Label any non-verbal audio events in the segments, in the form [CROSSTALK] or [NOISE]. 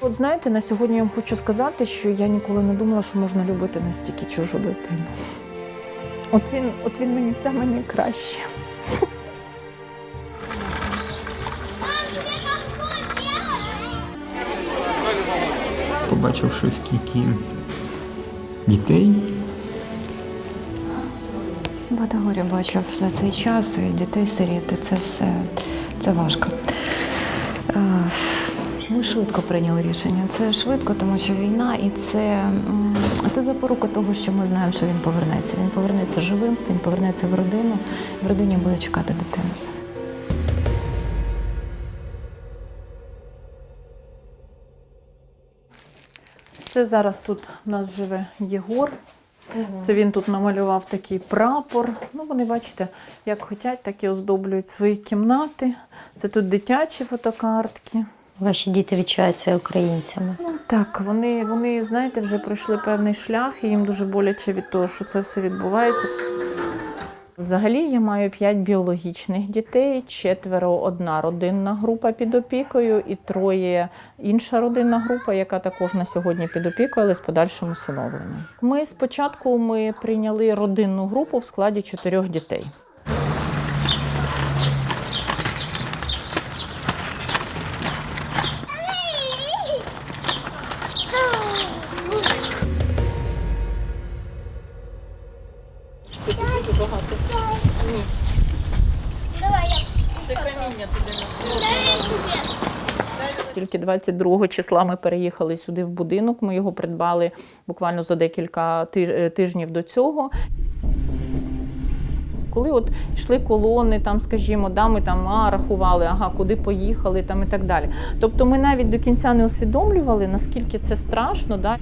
От знаєте, на сьогодні я вам хочу сказати, що я ніколи не думала, що можна любити настільки чужу дитину. От він, от він мені саме найкраще. побачивши скільки дітей, Багато горя бачив за цей час, і дітей сиріти це все це важко. Е, Ми швидко прийняли рішення. Це швидко, тому що війна, і це, це запорука того, що ми знаємо, що він повернеться. Він повернеться живим, він повернеться в родину, в родині буде чекати дитину. Це зараз тут у нас живе Єгор. Це він тут намалював такий прапор. Ну, вони, бачите, як хочуть, так і оздоблюють свої кімнати. Це тут дитячі фотокартки. Ваші діти відчуваються українцями. Ну так, вони, вони, знаєте, вже пройшли певний шлях, і їм дуже боляче від того, що це все відбувається. Взагалі я маю п'ять біологічних дітей, четверо одна родинна група під опікою, і троє інша родинна група, яка також на сьогодні під опікою, але з подальшим усиновленням. Ми спочатку ми прийняли родинну групу в складі чотирьох дітей. Тільки 22 числа ми переїхали сюди в будинок. Ми його придбали буквально за декілька е, тижнів до цього. Коли от йшли колони, там, скажімо, да, ми там а, рахували, ага, куди поїхали там і так далі. Тобто ми навіть до кінця не усвідомлювали, наскільки це страшно. Да.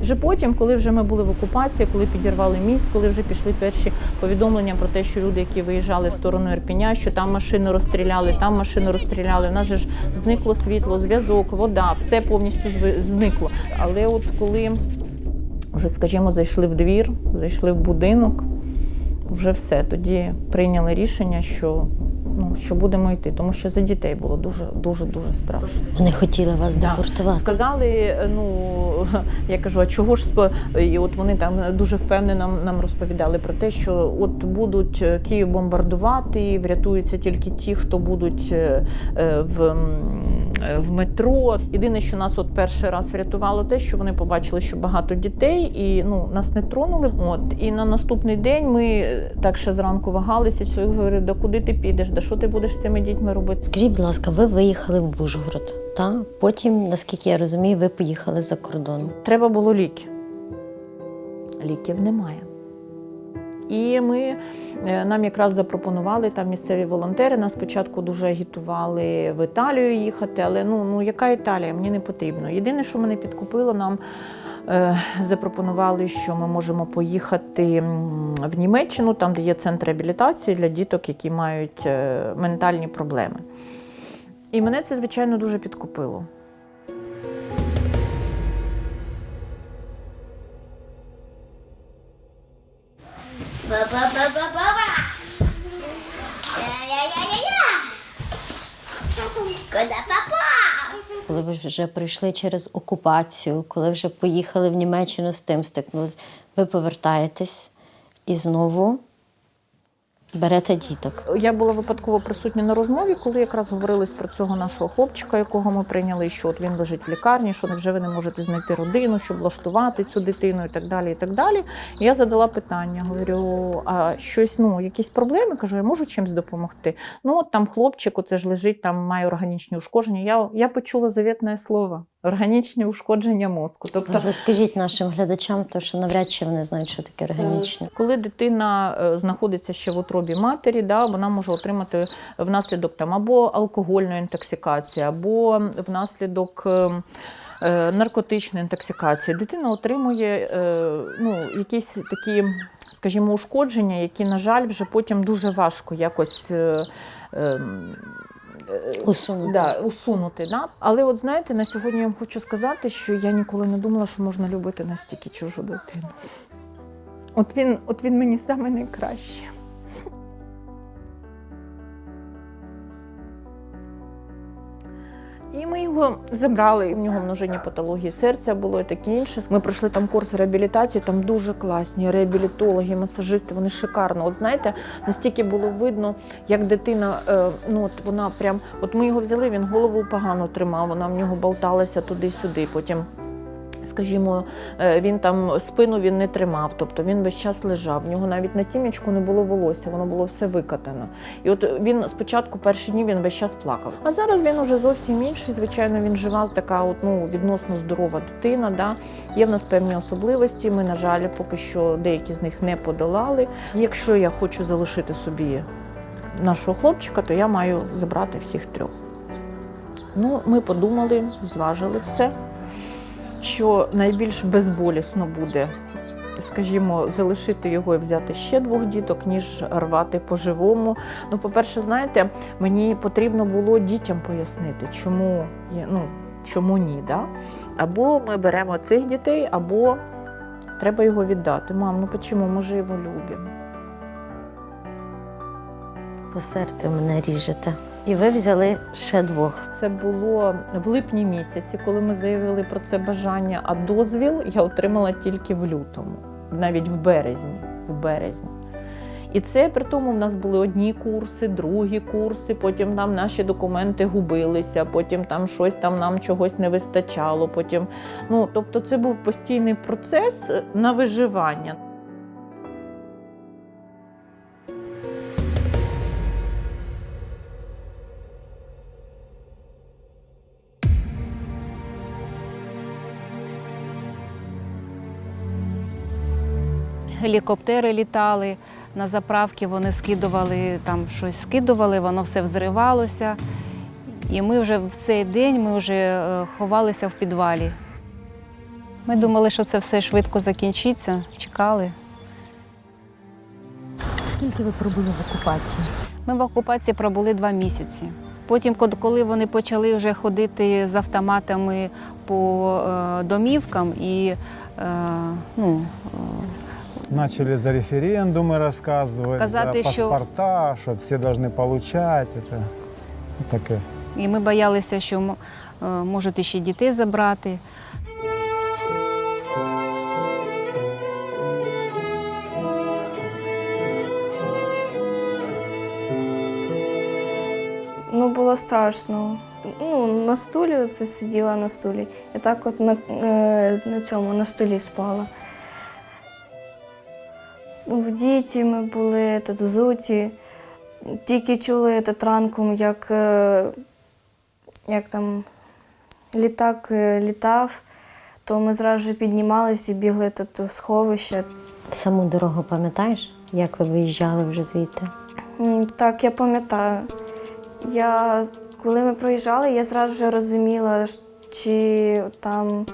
Вже потім, коли вже ми були в окупації, коли підірвали міст, коли вже пішли перші повідомлення про те, що люди, які виїжджали в сторону Ірпіня, що там машини розстріляли, там машини розстріляли. У нас же ж зникло світло, зв'язок, вода, все повністю зникло. Але от коли вже, скажімо, зайшли в двір, зайшли в будинок, вже все. Тоді прийняли рішення, що, ну, що будемо йти, тому що за дітей було дуже, дуже, дуже страшно. Вони хотіли вас Да. депортувати. Сказали, ну [LAUGHS] я кажу, а чого ж спо- і от вони там дуже впевнено нам, розповідали про те, що от будуть е, Київ бомбардувати, врятуються тільки ті, хто будуть е, е, в, в метро. Єдине, що нас от перший раз врятувало, те, що вони побачили, що багато дітей, і ну нас не тронули. От і на наступний день ми е, так ще зранку вагалися. Чоловік говорив, да куди ти підеш, да що ти будеш з цими дітьми робити? Скажіть, будь ласка, ви виїхали в Ужгород, та потім, наскільки я розумію, ви поїхали за кордон. Треба було ліки. Ліків немає. І ми е, нам якраз запропонували там місцеві волонтери. Нас спочатку дуже агітували в Італію їхати, але ну, ну яка Італія? Мені не потрібно. Єдине, що мене підкупило, нам е, запропонували, що ми можемо поїхати в Німеччину, там, де є центр реабілітації для діток, які мають е, ментальні проблеми. І мене це, звичайно, дуже підкупило. Ба-ба-ба-ба-ба-ба! Я-я-я-я-я! Попав? Коли ви вже прийшли через окупацію, коли вже поїхали в Німеччину з тим стикнулись, ви повертаєтесь і знову берете діток. Я була випадково присутня на розмові, коли якраз говорилось про цього нашого хлопчика, якого ми прийняли, що от він лежить в лікарні, що вже ви не можете знайти родину, щоб влаштувати цю дитину і так далі. І так далі. І я задала питання: говорю: а щось, ну, якісь проблеми? Кажу, я можу чимось допомогти. Ну, от там хлопчик, оце ж лежить, там має органічні ушкодження. Я, я почула завітне слово. Органічні ушкодження мозку. Тобто, Розкажіть нашим глядачам, то що навряд чи вони знають, що таке органічне. Коли дитина е, знаходиться ще в утробі матері, да, вона може отримати внаслідок там або алкогольної інтоксикації, або внаслідок. е, е, Наркотичної інтоксикації дитина отримує е, ну, якісь такі, скажімо, ушкодження, які, на жаль, вже потім дуже важко якось Усунути. Да, усунути. Да? Але от знаєте, на сьогодні я вам хочу сказати, що я ніколи не думала, що можна любити настільки чужу дитину. От він, от він мені саме найкраще. І ми його забрали, в нього множинні патології серця було і таке інше. Ми пройшли там курс реабілітації, там дуже класні реабілітологи, масажисти, вони шикарно. От знаєте, настільки було видно, як дитина, е, ну от вона прям, от ми його взяли, він голову погано тримав, вона в нього болталася туди-сюди. Потім скажімо, е, він там спину він не тримав, тобто він весь час лежав. В нього навіть на тімічку не було волосся, воно було все викатано. І от він спочатку перші дні він весь час плакав. А зараз він уже зовсім інший. Звичайно, він жива така, от, ну, відносно здорова дитина. Да? Є в нас певні особливості. Ми, на жаль, поки що деякі з них не подолали. Якщо я хочу залишити собі нашого хлопчика, то я маю забрати всіх трьох. Ну, ми подумали, зважили все що найбільш безболісно буде, скажімо, залишити його і взяти ще двох діток, ніж рвати по-живому. Ну, по-перше, знаєте, мені потрібно було дітям пояснити, чому є, ну, чому ні. Да? Або ми беремо цих дітей, або треба його віддати. Мам, ну чому? Ми же його любимо. По серцю мене ріжете. І ви взяли ще двох. Це було в липні місяці, коли ми заявили про це бажання, а дозвіл я отримала тільки в лютому, навіть в березні. В березні. І це при тому в нас були одні курси, другі курси, потім там наші документи губилися, потім там щось там нам чогось не вистачало. Потім, ну тобто, це був постійний процес на виживання. Гелікоптери літали на заправки, вони скидували там щось скидували, воно все взривалося. І ми вже в цей день ми вже е, ховалися в підвалі. Ми думали, що це все швидко закінчиться, чекали. Скільки ви пробули в окупації? Ми в окупації пробули два місяці. Потім, коли вони почали вже ходити з автоматами по е, домівкам і е, ну, Начали за референдумы рассказывать, Казати, за що- паспорта, что все должны получать. Это таке. І ми боялися, що м- е, можуть іще дітей забрати. Ну, було страшно. Ну, на стулі це сиділа на стулі. І так от на, е, на цьому, на столі спала. В діті ми були тут взуті. Тільки чули тут ранком, як, е, як там літак е, літав, то ми зразу піднімалися і бігли тут в сховище. Саму дорогу пам'ятаєш, як ви виїжджали вже звідти? Так, я пам'ятаю. Я, коли ми проїжджали, я зразу розуміла, чи там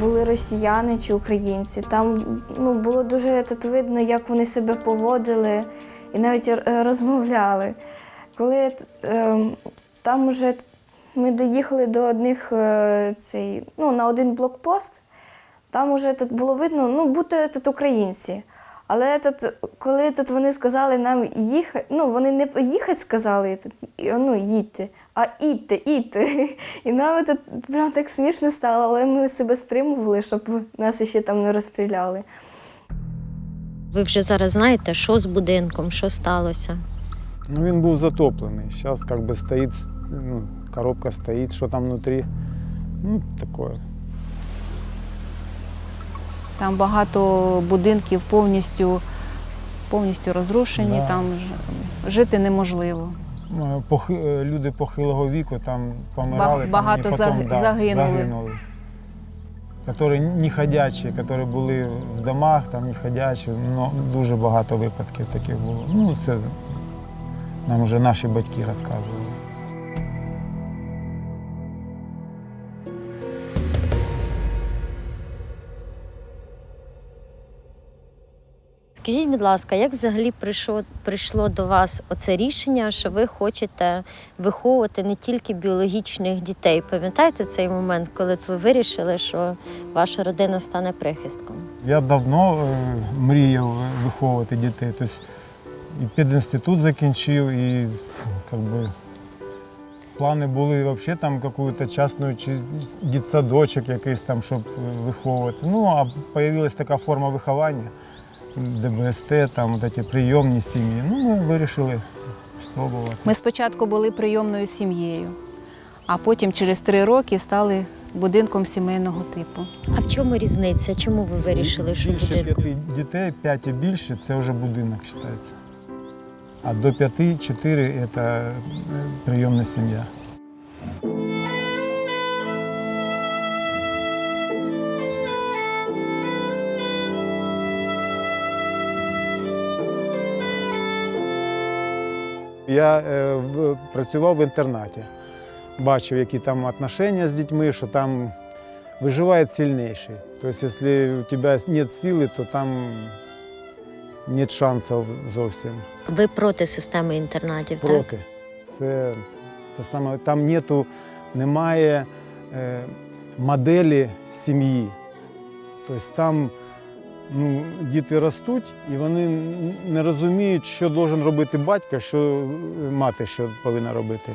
були росіяни чи українці. Там ну, було дуже тут видно, як вони себе поводили і навіть е, розмовляли. Коли е, там уже ми доїхали до одних е, цей, ну, на один блокпост, там уже тут було видно, ну, бути тут українці. Але тут, коли тут вони сказали нам їхати, ну вони не їхати сказали, тут, ну, їдьте, а ідьте, ідьте. І нам тут прям так смішно стало, але ми себе стримували, щоб нас ще там не розстріляли. Ви вже зараз знаєте, що з будинком, що сталося? Ну, він був затоплений. Зараз как бы стоїть, ну, коробка стоїть, що там внутрі. Ну, такое. Там багато будинків повністю, повністю розрушені, Да. там жити неможливо. Ну, е, Люди похилого віку там помирали. багато потім, заг- загинули. загинули. Які не ходячі, які були в домах, там не ходячі, ну, дуже багато випадків таких було. Ну, це нам вже наші батьки розказували. Скажіть, будь ласка, як взагалі прийшло, прийшло до вас оце рішення, що ви хочете виховувати не тільки біологічних дітей? Пам'ятаєте цей момент, коли ви вирішили, що ваша родина стане прихистком? Я давно е, мріяв виховувати дітей. Тобто і педінститут закінчив, і как би, плани були взагалі там якусь частну чи дитсадочок якийсь там, щоб е, виховувати. Ну, а з'явилася така форма виховання, ДБСТ, там от ці прийомні сім'ї. Ну, ми вирішили спробувати. Ми спочатку були прийомною сім'єю, а потім через три роки стали будинком сімейного типу. А в чому різниця? Чому ви вирішили, що більше п'яти дітей, п'ять і більше це вже будинок вважається. А до п'яти-чотири це е, прийомна сім'я. Я е, в- працював в інтернаті, бачив, які там отношення з дітьми, що там виживає сильніший. Тобто, якщо у тебе немає сили, то там немає шансів зовсім. Ви проти системи інтернатів, так? Проти. Це, це саме, там нету, немає е, моделі сім'ї. Тобто там ну, діти ростуть і вони не розуміють, що має робити батько, що е, мати що повинна робити.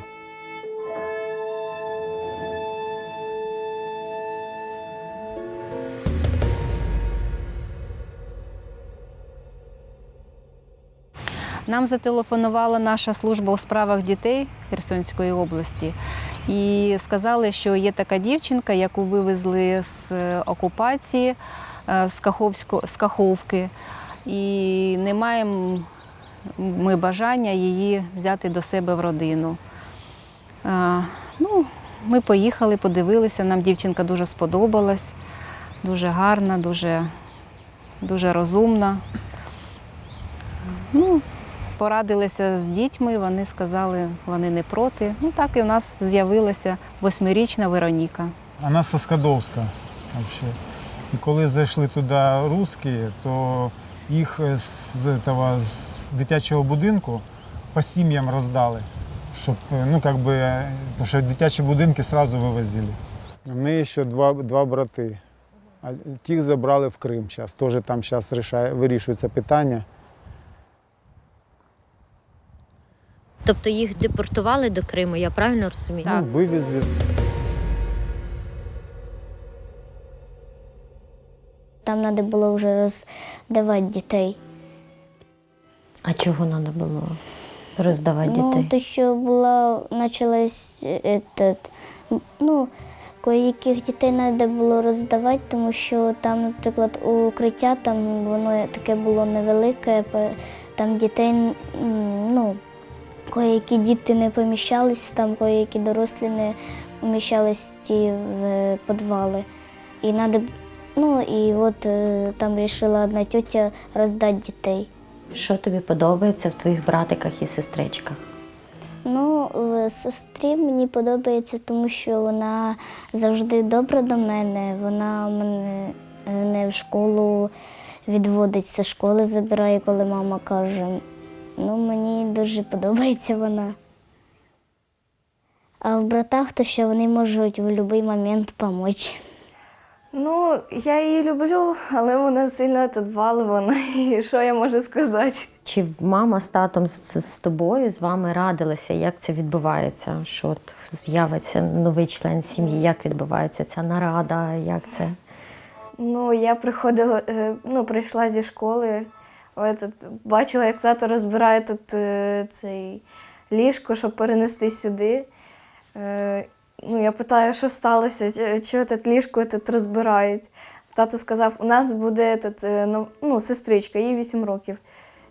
Нам зателефонувала наша служба у справах дітей Херсонської області і сказали, що є така дівчинка, яку вивезли з е, окупації е, з, Каховсько, з Каховки, і не маємо ми бажання її взяти до себе в родину. Е, Ну, ми поїхали, подивилися. Нам дівчинка дуже сподобалась, дуже гарна, дуже, дуже розумна. Ну, порадилися з дітьми, вони сказали, вони не проти. Ну так і в нас з'явилася восьмирічна Вероніка. Вона з Скадовська взагалі. І коли зайшли туди русські, то їх е, з, того, з дитячого будинку по сім'ям роздали. Щоб, е, ну, как би, е, тому що дитячі будинки одразу вивозили. У неї ще два, два брати. А тих забрали в Крим зараз. Теж там зараз вирішується питання. Тобто їх депортували до Криму, я правильно розумію? Так. Ну, вивезли. Там треба було вже роздавати дітей. А чого треба було роздавати Ну, дітей? то що була почалась этот, ну, яких дітей треба було роздавати, тому що там, наприклад, укриття там воно таке було невелике, там дітей, м, ну, які діти не поміщались, там які дорослі не поміщались ті в підвали. І надо, ну і от е, там вирішила одна тітя роздати дітей. Що тобі подобається в твоїх братиках і сестричках? Ну, в сестрі мені подобається, тому що вона завжди добра до мене. Вона мене е, не в школу відводить, зі школи забирає, коли мама каже. Ну, мені дуже подобається вона. А в братах то що вони можуть в будь-який момент допомогти. Ну, я її люблю, але вона сильно тут балована. [LAUGHS] І що я можу сказати? Чи мама з татом з, з тобою з вами радилися, як це відбувається? Що от з'явиться новий член сім'ї? Як відбувається ця нарада? Як це? Ну, я приходила, е, ну, прийшла зі школи, от, бачила, як тато розбирає тут е, цей ліжко, щоб перенести сюди. Е, Ну, я питаю, що сталося, чого тут ліжко тут розбирають. Тато сказав, у нас буде тут, е, ну, ну, сестричка, їй 8 років.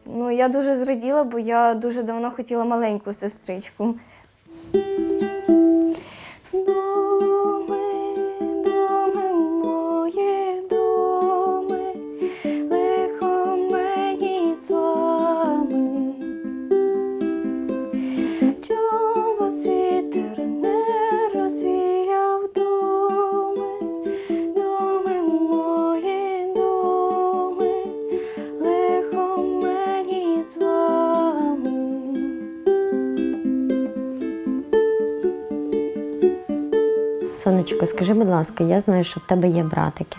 Ну, я дуже зраділа, бо я дуже давно хотіла маленьку сестричку. Сонечко, скажи, будь ласка, я знаю, що в тебе є братики.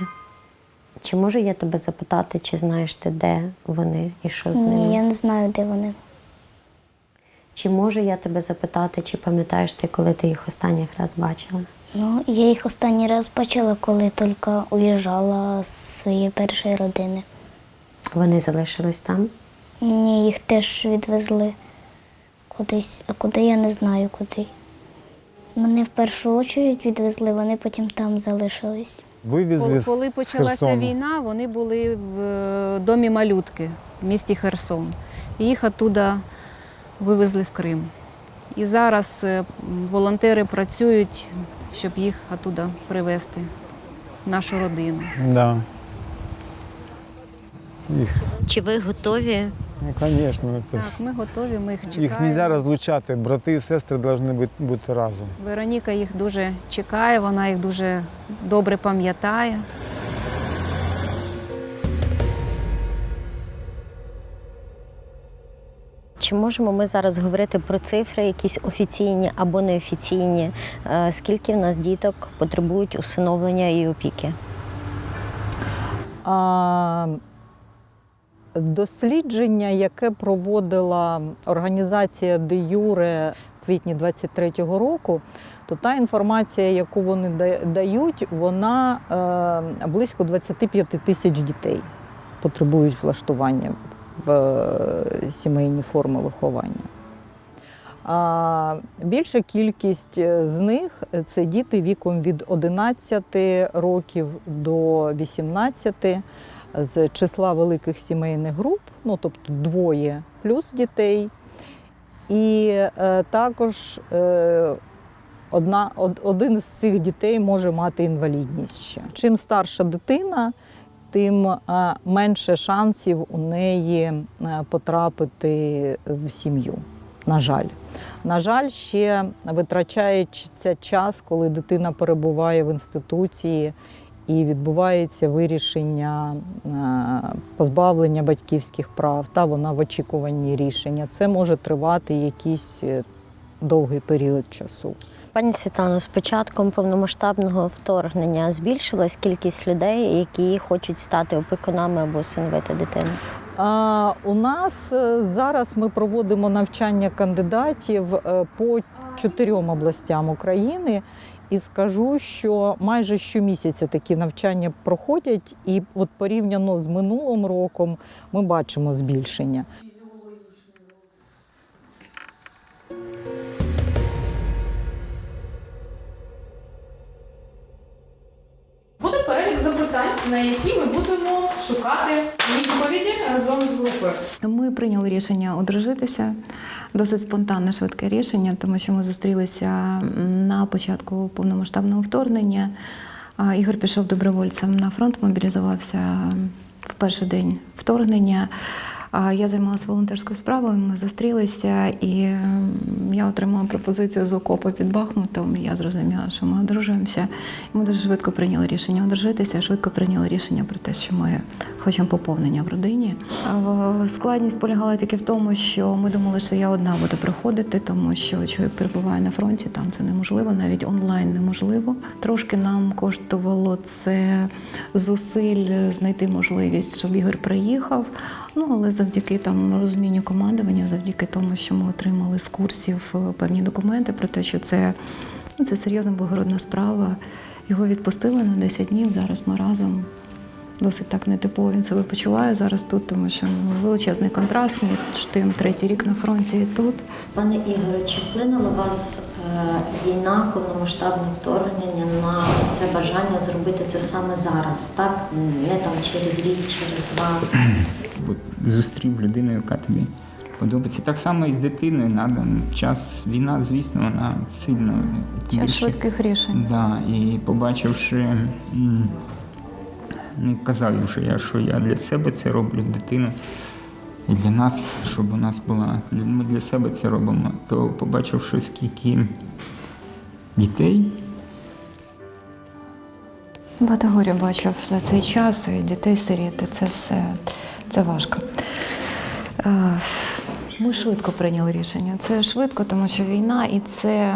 Чи можу я тебе запитати, чи знаєш ти, де вони і що з ними? Ні, я не знаю, де вони. Чи можу я тебе запитати, чи пам'ятаєш ти, коли ти їх останній раз бачила? Ну, я їх останній раз бачила, коли тільки уїжджала з своєї першої родини. Вони залишились там? Ні, їх теж відвезли кудись, а куди я не знаю куди. Мене в першу чергу відвезли, вони потім там залишились. Вивезли Коли, з коли почалася Херсону. війна, вони були в е, домі малютки в місті Херсон. І їх оттуда вивезли в Крим. І зараз е, м, волонтери працюють, щоб їх оттуда привезти в нашу родину. Да. Їх, Чи ви готові? Ну, звісно, це ж- Так, ми готові, ми їх чекаємо. їх не можна розлучати. Брати і сестри повинні бути, бути разом. Вероніка їх дуже чекає, вона їх дуже добре пам'ятає. Чи можемо ми зараз говорити про цифри, якісь офіційні або неофіційні? Е, Скільки в нас діток потребують усиновлення і опіки? А, дослідження, яке проводила організація Де Юре в квітні 23-го року, то та інформація, яку вони дають, вона е, близько 25 тисяч дітей потребують влаштування в е, сімейні форми виховання. А більша кількість е, з них це діти віком від 11 років до 18 з числа великих сімейних груп, ну тобто двоє плюс дітей. І е, також е, одна, од, один з цих дітей може мати інвалідність ще. Чим старша дитина, тим е, менше шансів у неї е, потрапити в сім'ю. На жаль. На жаль, ще витрачається час, коли дитина перебуває в інституції і відбувається вирішення е, позбавлення батьківських прав, та вона в очікуванні рішення. Це може тривати якийсь е, довгий період часу. Пані Світлано, з початком повномасштабного вторгнення збільшилась кількість людей, які хочуть стати опікунами або усиновити дитину. А, у нас е, зараз ми проводимо навчання кандидатів по чотирьом областям України. І скажу, що майже щомісяця такі навчання проходять, і от порівняно з минулим роком ми бачимо збільшення. Буде перелік запитань, на які шукати відповіді разом з групою. Ми прийняли рішення одружитися. Досить спонтанне, швидке рішення, тому що ми зустрілися на початку повномасштабного вторгнення. Ігор пішов добровольцем на фронт, мобілізувався в перший день вторгнення. Я займалася волонтерською справою, ми зустрілися, і я отримала пропозицію з окопу під Бахмутом. Я зрозуміла, що ми одружуємося. Ми дуже швидко прийняли рішення одружитися, швидко прийняли рішення про те, що ми хочемо поповнення в родині. Складність полягала тільки в тому, що ми думали, що я одна буду приходити, тому що чоловік перебуває на фронті, там це неможливо, навіть онлайн неможливо. Трошки нам коштувало це зусиль знайти можливість, щоб Ігор приїхав. Ну але завдяки там розумінню командування, завдяки тому, що ми отримали з курсів е, певні документи про те, що це, ну, це серйозна благородна справа. Його відпустили на 10 днів. Зараз ми разом досить так нетипово він себе почуває зараз тут, тому що ну, величезний контраст між тим третій рік на фронті і тут. Пане Ігоре, чи вплинула вас війна, повномасштабне вторгнення на це бажання зробити це саме зараз, так? Не там через рік, через два. От зустрів людину, яка тобі подобається. Так само і з дитиною надо час. Війна, звісно, вона сильно Час швидких рішень. Да, і побачивши, не казав що я, що я для себе це роблю дитину. І для нас, щоб у нас була, ми для себе це робимо, то побачивши, скільки дітей Багато горя бачив за цей час, і дітей сиріти, це все це важко. Ми швидко прийняли рішення. Це швидко, тому що війна, і це,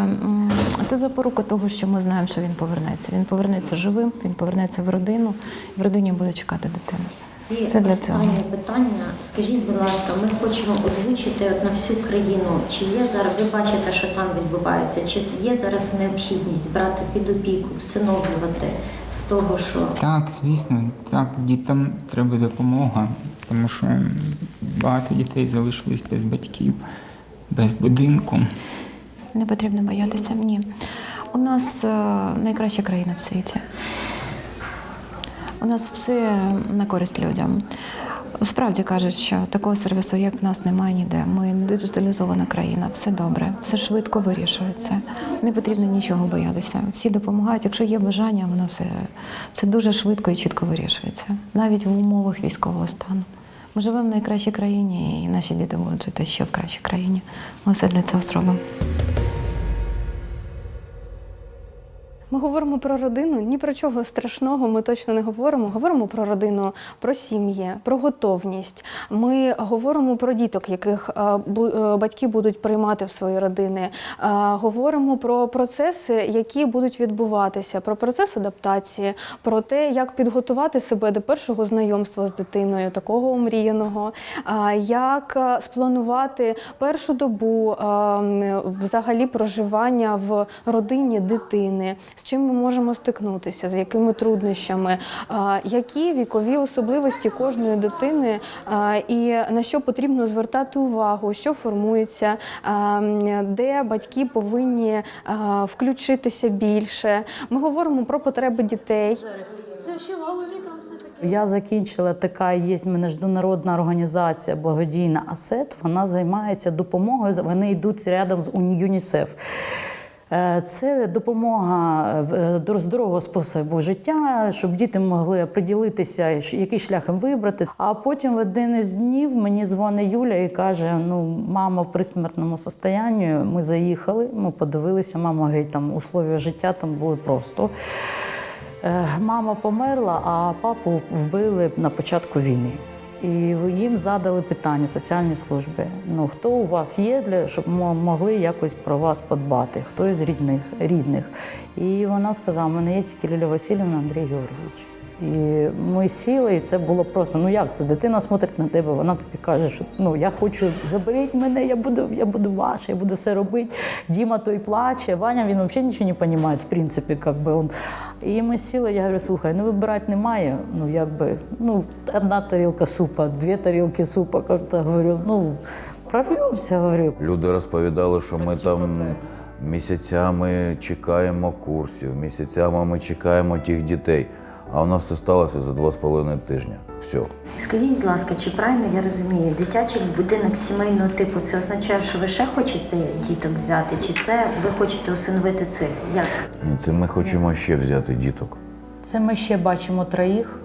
це запорука того, що ми знаємо, що він повернеться. Він повернеться живим, він повернеться в родину, в родині буде чекати дитина. І Це для цього. останнє питання. Скажіть, будь ласка, ми хочемо озвучити от на всю країну. Чи є зараз, ви бачите, що там відбувається? Чи є зараз необхідність брати під опіку, всиновлювати з того, що Так, звісно, так, дітям треба допомога, тому що багато дітей залишились без батьків, без будинку. Не потрібно боятися. Ні. У нас е, найкраща країна в світі. У нас все на користь людям. Справді кажуть, що такого сервісу, як в нас, немає ніде. Ми диджиталізована країна, все добре, все швидко вирішується. Не потрібно нічого боятися. Всі допомагають. Якщо є бажання, воно все, все дуже швидко і чітко вирішується, навіть в умовах військового стану. Ми живемо в найкращій країні, і наші діти будуть жити ще в кращій країні. Ми все для цього зробимо. Ми говоримо про родину, ні про чого страшного ми точно не говоримо. Говоримо про родину, про сім'ї, про готовність. Ми говоримо про діток, яких е, е, батьки будуть приймати в свої родини. Е, Говоримо про процеси, які будуть відбуватися, про процес адаптації, про те, як підготувати себе до першого знайомства з дитиною, такого омріяного, як спланувати першу добу е, взагалі проживання в родині дитини, з чим ми можемо стикнутися, з якими труднощами, які вікові особливості кожної дитини і на що потрібно звертати увагу, що формується, де батьки повинні включитися більше. Ми говоримо про потреби дітей. Я закінчила така є міжнародна організація благодійна АСЕТ. Вона займається допомогою. Вони йдуть рядом з ЮНІСЕФ. Е, Це допомога е, до здорового способу життя, щоб діти могли приділитися, який шлях їм вибрати. А потім в один із днів мені дзвонить Юля і каже: ну, мама в присмертному стані, ми заїхали, ми подивилися, мама геть там условия життя там були просто. Е, Мама померла, а папу вбили на початку війни. І їм задали питання соціальні служби. Ну хто у вас є для щоб мо- могли якось про вас подбати? Хто із рідних рідних? І вона сказала: у мене є тільки Ліля Васильівна, Андрій Георгійович. І ми сіли, і це було просто. Ну як це? Дитина смотрить на тебе, вона тобі каже, що ну я хочу заберіть мене, я буду, я буду ваша, я буду все робити. Діма той плаче. Ваня він взагалі нічого не розуміє, в принципі, як би он. І ми сіли, я говорю, слухай, ну вибирати немає. Ну якби ну одна тарілка супа, дві тарілки супа, як-то говорю, ну прорвемося, говорю. Люди розповідали, що ми там місяцями чекаємо курсів, місяцями ми чекаємо тих дітей. А у нас це сталося за два з половиною тижня. Все. скажіть, будь ласка, чи правильно я розумію, дитячий будинок сімейного типу це означає, що ви ще хочете діток взяти, чи це ви хочете усиновити цих? Як? Ні, Це ми хочемо ще взяти діток. Це ми ще бачимо троїх.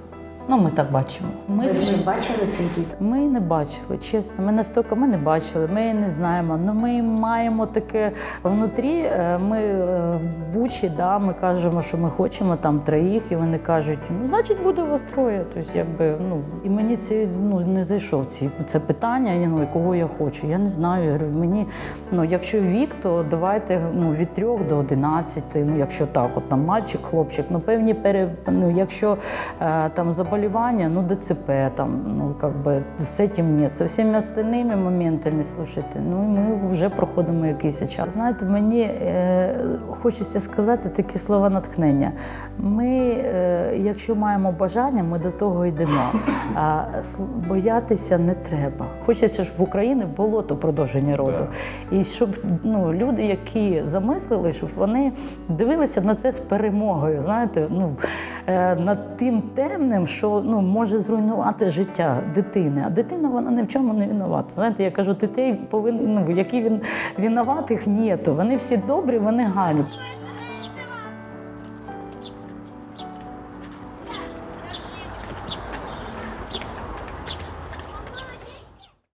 Ну, ми так бачимо. Ми Ви вже бачили цих діток? Ми не бачили, чесно. Ми настільки ми не бачили, ми не знаємо. Ну ми маємо таке внутрі. е, Ми е, в Бучі, да, ми кажемо, що ми хочемо там троїх, і вони кажуть, ну значить буде вас троє. Тобто, якби ну і мені це ну не зайшов ці це питання. Ну кого я хочу. Я не знаю. Я говорю, мені ну якщо вік, то давайте ну від трьох до одинадцяти. Ну якщо так, от там мальчик, хлопчик, ну певні пере, ну, якщо е, там заболівання, ну ДЦП там, ну как би з цим ні. Со всіми остальними моментами, слушайте, ну ми вже проходимо якийсь час. Знаєте, мені е, хочеться сказати такі слова натхнення. Ми, е, якщо маємо бажання, ми до того йдемо. [COUGHS] А с- боятися не треба. Хочеться, щоб в Україні було то продовження роду. І щоб ну, люди, які замислили, щоб вони дивилися на це з перемогою, знаєте, ну, е, над тим темним, що ну, може зруйнувати життя дитини. А дитина вона ні в чому не винувата. Знаєте, я кажу, дітей повинні, ну, які він винуватих ні, то вони всі добрі, вони гарні.